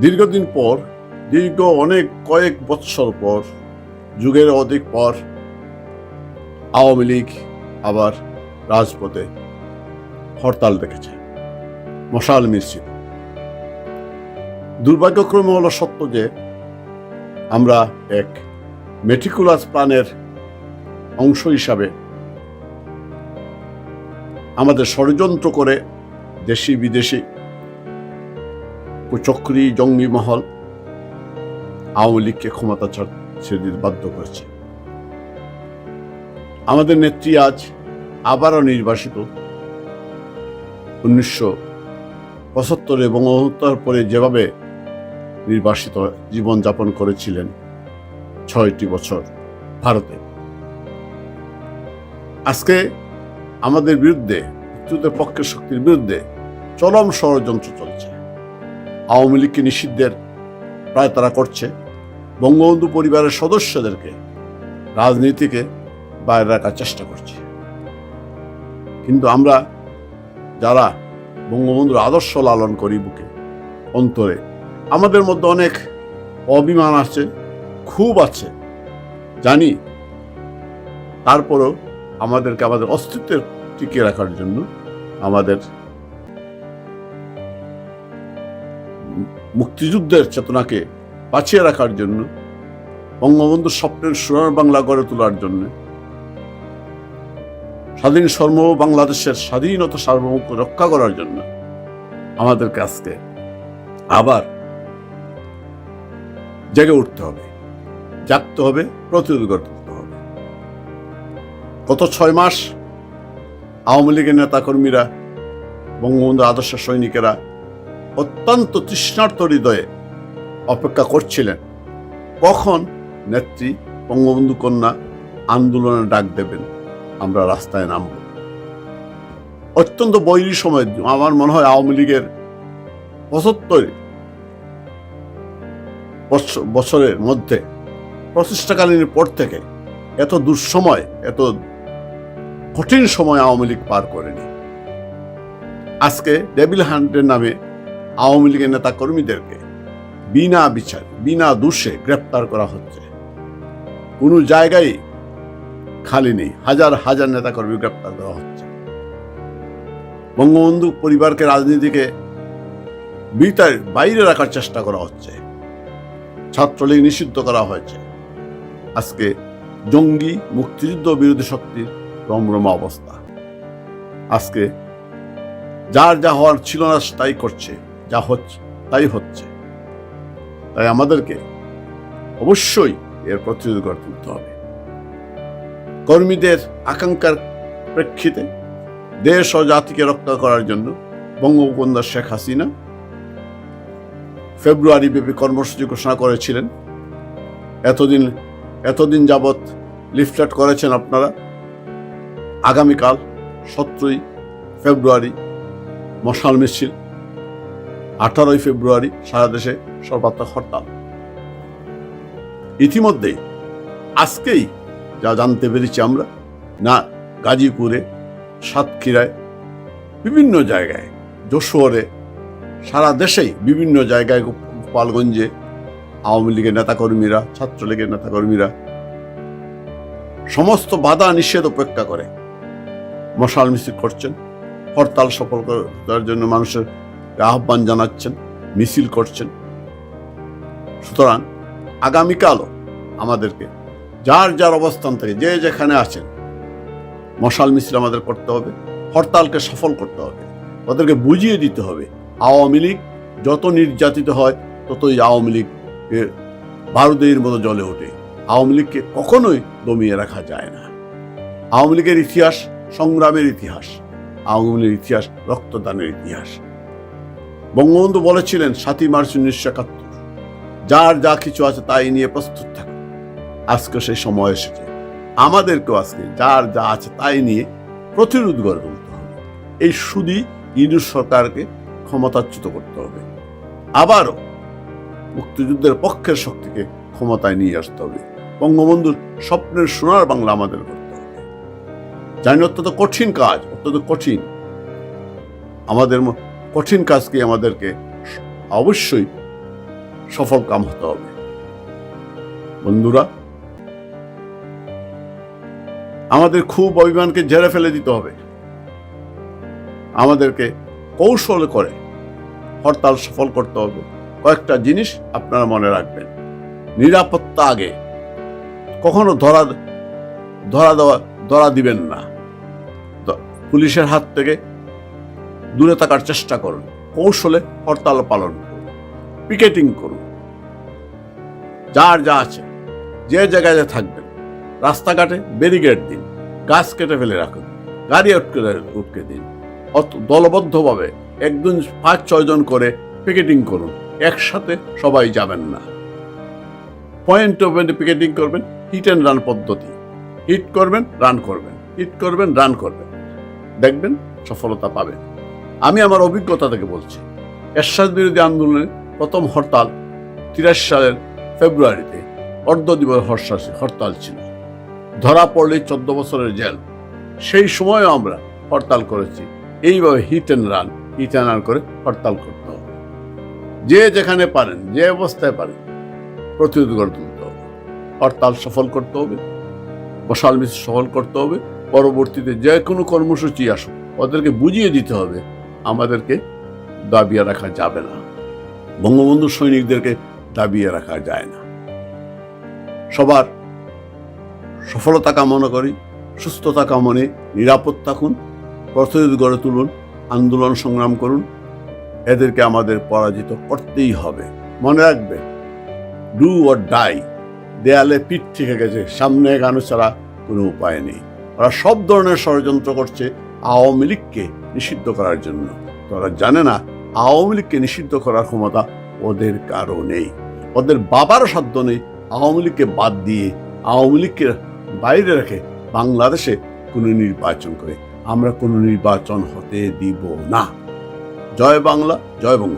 দীর্ঘদিন পর, দীর্ঘ অনেক কয়েক বৎসর পর, যুগের অধিক পর, আওয়ামী লীগ আবার রাজপথে হরতাল দেখেছে মশাল মিছিল। দুর্ভাগ্যক্রমে হলো সত্য যে, আমরা এক মেটিকুলাস প্ল্যানের অংশ হিসাবে আমাদের ষড়যন্ত্র করে দেশি বিদেশি কুচক্রী জঙ্গি মহল আওয়ামী লীগকে ক্ষমতা ছেড়ে দিতে বাধ্য করেছে। আমাদের নেত্রী আজ আবারও নির্বাসিত। উনিশশো পঁচাত্তর এবং উনহত্তর পরে যেভাবে নির্বাসিত জীবনযাপন করেছিলেন ছয়টি বছর ভারতে। আজকে আমাদের বিরুদ্ধে পক্ষের শক্তির বিরুদ্ধে চরম ষড়যন্ত্র চলছে। আওয়ামী লীগকে নিষিদ্ধের প্রায় তারা করছে। বঙ্গবন্ধু পরিবারের সদস্যদেরকে রাজনীতিকে বাইরে রাখার চেষ্টা করছে। কিন্তু আমরা যারা বঙ্গবন্ধুর আদর্শ লালন করি বুকে, অন্তরে, আমাদের মধ্যে অনেক অভিমান আছে খুব আছে। জানি তারপরেও আমাদেরকে আমাদের অস্তিত্বের টিকিয়ে রাখার জন্য আমাদের মুক্তিযুদ্ধের চেতনাকে বাঁচিয়ে রাখার জন্য বঙ্গবন্ধুর স্বপ্নের সোনার বাংলা গড়ে তোলার জন্য, স্বাধীন সর্ব বাংলাদেশের স্বাধীনতা সার্বভৌমত্ব রক্ষা করার জন্য আমাদেরকে আজকে আবার জেগে উঠতে হবে, জাগতে হবে, প্রতিরোধ তুলতে হবে। গত ছয় মাস আওয়ামী লীগের নেতাকর্মীরা, বঙ্গবন্ধু আদর্শ সৈনিকেরা অত্যন্ত তৃষ্ণার্ত হৃদয়ে অপেক্ষা করছিলেন। কখন নেত্রী, বঙ্গবন্ধু কন্যা আন্দোলনে ডাক দেবেন? আমরা রাস্তায় নামব। অত্যন্ত বৈরী সময়। আমার মনে হয় আওয়ামী লীগের পঁচাত্তর বছরের মধ্যে প্রতিষ্ঠাকালীনের পর থেকে এত দুঃসময়, এত কঠিন সময় আওয়ামী লীগ পার করেনি। আজকে ডেভিল হান্টের নামে আওয়ামী লীগের নেতা কর্মীদেরকে বিনা বিচার, বিনা দোষে গ্রেপ্তার করা হচ্ছে। কোনো জায়গায় খালি নেই, হাজার হাজার নেতা কর্মী গ্রেপ্তার করা হচ্ছে। বঙ্গবন্ধু পরিবারকে রাজনীতিকে বিতার বাইরে রাখার চেষ্টা করা হচ্ছে। ছাত্রলীগ নিষিদ্ধ করা হয়েছে। আজকে জঙ্গি মুক্তিযুদ্ধ বিরোধী শক্তির রমরমা অবস্থা। আজকে যার যা হওয়ার ছিল না, তাই করছে। যা হচ্ছে, তাই হচ্ছে। তাই আমাদেরকে অবশ্যই এর প্রতিরোধ গড়ে তুলতে হবে। কর্মীদের আকাঙ্ক্ষার প্রেক্ষিতে দেশ ও জাতিকে রক্ষা করার জন্য বঙ্গবন্ধু শেখ হাসিনা ফেব্রুয়ারি ব্যাপী কর্মসূচি ঘোষণা করেছিলেন। এতদিন এতদিন যাবৎ লিফলেট করেছেন আপনারা। আগামীকাল সতেরোই ফেব্রুয়ারি মশাল মিছিল আঠারোই ফেব্রুয়ারি সারা দেশে সর্বাত্মক হরতাল। ইতিমধ্যে আজকেই যা জানতে পেরেছি আমরা, না, গাজীপুরে, সাতক্ষীরায়, বিভিন্ন জায়গায়, যশোরে, সারা দেশেই বিভিন্ন জায়গায় গোপালগঞ্জে আওয়ামী লীগের নেতাকর্মীরা, ছাত্রলীগের নেতাকর্মীরা সমস্ত বাধা নিষেধ উপেক্ষা করে মশাল মিছিল করছেন। হরতাল সফল করার জন্য মানুষের আহ্বান জানাচ্ছেন, মিছিল করছেন। সুতরাং আগামীকালও আমাদেরকে যার যার অবস্থান থেকে যে যেখানে আছেন, মশাল মিছিল আমাদের করতে হবে, হরতালকে সফল করতে হবে, ওদেরকে বুঝিয়ে দিতে হবে, আওয়ামী লীগ যত নির্যাতিত হয় ততই আওয়ামী লীগ ভারতের মতো জলে ওঠে। আওয়ামী লীগকে কখনোই দমিয়ে রাখা যায় না। আওয়ামী লীগের ইতিহাস সংগ্রামের ইতিহাস, আওয়ামী লীগের ইতিহাস রক্তদানের ইতিহাস। বঙ্গবন্ধু বলেছিলেন সাতই মার্চ উনিশশো একাত্তর, যার যা কিছু আছে তাই নিয়ে প্রস্তুত থাকুন আজকে সেই সময় এসেছে। আমাদেরকেও আজকে যার যা আছে তাই নিয়ে প্রতিরোধ গড়ে তুলতে হবে। এই সুদি ইউনুস সরকারকে ক্ষমতাচ্যুত করতে হবে। আবারও মুক্তিযুদ্ধের পক্ষের শক্তিকে ক্ষমতায় নিয়ে আসতে হবে। বঙ্গবন্ধুর স্বপ্নের সোনার বাংলা আমাদের করতে হবে। জানি অত্যন্ত কঠিন কাজ, অত্যন্ত কঠিন। আমাদের কঠিন কাজকে আমাদেরকে অবশ্যই সফল কাম হতে হবে। বন্ধুরা, আমাদের খুব অভিমানকে ঝেড়ে ফেলে দিতে হবে। আমাদেরকে কৌশল করে হরতাল সফল করতে হবে। কয়েকটা জিনিস আপনারা মনে রাখবেন। নিরাপত্তা আগে। কখনো ধরা ধরা দেওয়া, ধরা দিবেন না। পুলিশের হাত থেকে দূরে থাকার চেষ্টা করুন। কৌশলে হরতাল পালন করুন। পিকেটিং করুন। যার যা আছে, যে জায়গায় যে থাকবেন, রাস্তাঘাটে ব্যারিকেড দিন, গাছ কেটে ফেলে রাখুন, গাড়ি উটকে উটকে দিন। অত দলবদ্ধভাবে একদিন পাঁচ ছয়জন করে পিকেটিং করুন। একসাথে সবাই যাবেন না। পয়েন্ট টু পয়েন্টে পিকেটিং করবেন, হিট অ্যান্ড রান পদ্ধতি। হিট করবেন, রান করবেন। হিট করবেন, রান করবেন। দেখবেন সফলতা পাবেন। আমি আমার অভিজ্ঞতা থেকে বলছি। এরশাদ বিরোধী আন্দোলনের প্রথম হরতাল তিরাশি সালের ফেব্রুয়ারিতে অর্ধ দিবস হর্ষাসী হরতাল ছিল। ধরা পড়লে চোদ্দ বছরের জেল। সেই সময়ও আমরা হরতাল করেছি। এইভাবে hit and run hit and run করে হরতাল করতে হবে। যে যেখানে পারেন, যে অবস্থায় পারেন, প্রতিরোধ গড়ে তুলতে হবে। হরতাল সফল করতে হবে। মশাল মিছিল সফল করতে হবে। পরবর্তীতে যে কোনো কর্মসূচি আসুক, ওদেরকে বুঝিয়ে দিতে হবে আমাদেরকে দাবিয়ে রাখা যাবে না। বঙ্গবন্ধু সৈনিকদেরকে দাবিয়ে রাখা যায় না। সবার সফলতা কামনা করি, সুস্থতা কামনে নিরাপদ থাকুন, প্রতিরোধ গড়ে তুলুন, আন্দোলন সংগ্রাম করুন। এদেরকে আমাদের পরাজিত করতেই হবে। মনে রাখবে, ডু অর ডাই, দেয়ালে পিঠ থেকে গেছে, সামনে এগানো ছাড়া কোনো উপায় নেই। ওরা সব ধরনের ষড়যন্ত্র করছে আওয়ামী লীগকে নিষিদ্ধ করার জন্য। তারা জানে না, আওয়ামী লীগকে নিষিদ্ধ করার ক্ষমতা ওদের কারও নেই। ওদের বাবার সাধ্য নেই আওয়ামী লীগকে বাদ দিয়ে আওয়ামী লীগকে বাইরে রেখে বাংলাদেশে কোনো নির্বাচন করে। আমরা কোনো নির্বাচন হতে দিব না। জয় বাংলা, জয় বঙ্গ